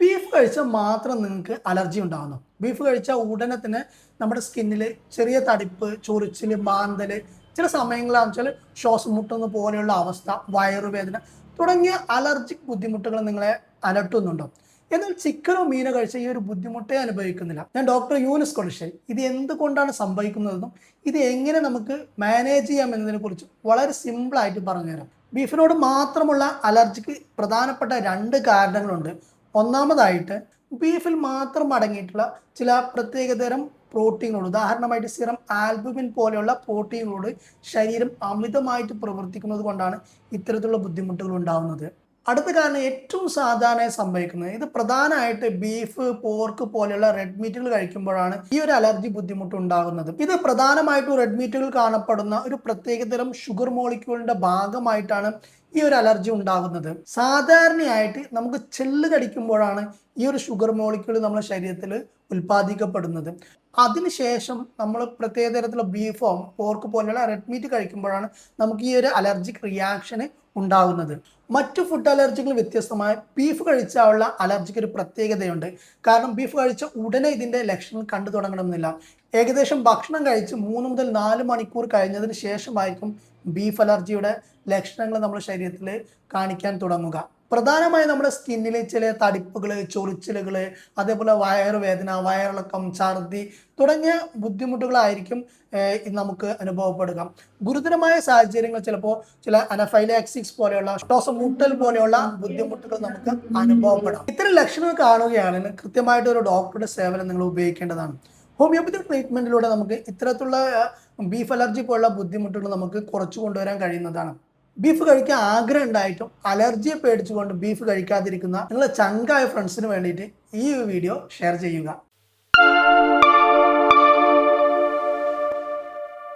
Beef കഴിച്ചാൽ മാത്രം നിങ്ങൾക്ക് അലർജി ഉണ്ടാകുന്നു ബീഫ് കഴിച്ചാൽ ഉടനെ തന്നെ നമ്മുടെ സ്കിന്നിൽ ചെറിയ തടിപ്പ് ചൊറിച്ചിൽ മാന്തൽ ചില സമയങ്ങളാണെന്ന് വെച്ചാൽ ശ്വാസം മുട്ടുന്ന പോലെയുള്ള അവസ്ഥ വയറുവേദന തുടങ്ങിയ അലർജിക് ബുദ്ധിമുട്ടുകൾ നിങ്ങളെ അലട്ടുന്നുണ്ടോ. എന്നാൽ ചിക്കനോ മീനോ കഴിച്ച ഈ ഒരു ബുദ്ധിമുട്ടേ അനുഭവിക്കുന്നില്ല. ഞാൻ ഡോക്ടർ യൂനിസ് കൊളിശ്ശേരി. ഇത് എന്തുകൊണ്ടാണ് സംഭവിക്കുന്നതെന്നും ഇത് എങ്ങനെ നമുക്ക് മാനേജ് ചെയ്യാം എന്നതിനെ കുറിച്ച് വളരെ സിമ്പിളായിട്ട് പറഞ്ഞുതരാം. ബീഫിനോട് മാത്രമുള്ള അലർജിക്ക് പ്രധാനപ്പെട്ട രണ്ട് കാരണങ്ങളുണ്ട്. ഒന്നാമതായിട്ട് ബീഫിൽ മാത്രം അടങ്ങിയിട്ടുള്ള ചില പ്രത്യേകതരം പ്രോട്ടീനുകൾ ഉദാഹരണമായിട്ട് സിറം ആൽബുമിൻ പോലെയുള്ള പ്രോട്ടീനുകളോട് ശരീരം അമിതമായിട്ട് പ്രവർത്തിക്കുന്നത് കൊണ്ടാണ് ഇത്തരത്തിലുള്ള ബുദ്ധിമുട്ടുകൾ ഉണ്ടാകുന്നത് അടുത്ത കാരണം ഏറ്റവും സാധാരണയായി സംഭവിക്കുന്നത് ഇത് പ്രധാനമായിട്ട് ബീഫ് പോർക്ക് പോലെയുള്ള റെഡ് മീറ്റുകൾ കഴിക്കുമ്പോഴാണ് ഈ ഒരു അലർജി ബുദ്ധിമുട്ട് ഉണ്ടാകുന്നത്. ഇത് പ്രധാനമായിട്ടും റെഡ് മീറ്റുകൾ കാണപ്പെടുന്ന ഒരു പ്രത്യേകതരം ഷുഗർ മോളിക്യൂളിന്റെ ഭാഗമായിട്ടാണ് ഈ ഒരു അലർജി ഉണ്ടാകുന്നത് സാധാരണയായിട്ട് നമുക്ക് ചെല്ല് കടിക്കുമ്പോഴാണ് ഈ ഒരു ഷുഗർ മോളിക്യൂൾ നമ്മുടെ ശരീരത്തിൽ ഉൽപ്പാദിക്കപ്പെടുന്നത്. അതിനുശേഷം നമ്മൾ പ്രത്യേക തരത്തിലുള്ള ബീഫോ പോർക്ക് പോലെയുള്ള റെഡ് മീറ്റ് കഴിക്കുമ്പോഴാണ് നമുക്ക് ഈ ഒരു അലർജിക് റിയാക്ഷന് ഉണ്ടാകുന്നത്. മറ്റു ഫുഡ് അലർജികൾ വ്യത്യസ്തമായ ബീഫ് കഴിച്ചാലുള്ള അലർജിക്ക് ഒരു പ്രത്യേകതയുണ്ട്. കാരണം ബീഫ് കഴിച്ച ഉടനെ ഇതിന്റെ ലക്ഷണം കണ്ടു തുടങ്ങണമെന്നില്ല. ഏകദേശം ഭക്ഷണം കഴിച്ച് മൂന്ന് മുതൽ നാല് മണിക്കൂർ കഴിഞ്ഞതിന് ശേഷമായിരിക്കും ബീഫ് അലർജിയുടെ ലക്ഷണങ്ങൾ നമ്മുടെ ശരീരത്തിൽ കാണിക്കാൻ തുടങ്ങുക. പ്രധാനമായും നമ്മുടെ സ്കിന്നിൽ ചില തടിപ്പുകൾ ചൊറിച്ചിലുകൾ അതേപോലെ വയറുവേദന വയറിളക്കം ഛർദി തുടങ്ങിയ ബുദ്ധിമുട്ടുകളായിരിക്കും നമുക്ക് അനുഭവപ്പെടുക. ഗുരുതരമായ സാഹചര്യങ്ങൾ ചിലപ്പോൾ ചില അനഫൈലാക്സിക്സ് പോലെയുള്ള ശ്വാസം മുട്ടൽ പോലെയുള്ള ബുദ്ധിമുട്ടുകൾ നമുക്ക് അനുഭവപ്പെടാം. ഇത്തരം ലക്ഷണങ്ങൾ കാണുകയാണെങ്കിൽ കൃത്യമായിട്ട് ഒരു ഡോക്ടറുടെ സേവനം നിങ്ങൾ ഉപയോഗിക്കേണ്ടതാണ്. ഹോമിയോപ്പതി ട്രീറ്റ്മെന്റിലൂടെ നമുക്ക് ഇത്തരത്തിലുള്ള ബീഫ് അലർജി പോലുള്ള ബുദ്ധിമുട്ടുകൾ നമുക്ക് കുറച്ച് കൊണ്ടുവരാൻ കഴിയുന്നതാണ്. ബീഫ് കഴിക്കാൻ ആഗ്രഹം ഉണ്ടായിട്ടും അലർജിയെ പേടിച്ചുകൊണ്ട് ബീഫ് കഴിക്കാതിരിക്കുന്ന നിങ്ങളുടെ ചങ്കായ ഫ്രണ്ട്സിന് വേണ്ടിയിട്ട് ഈ വീഡിയോ ഷെയർ ചെയ്യുക.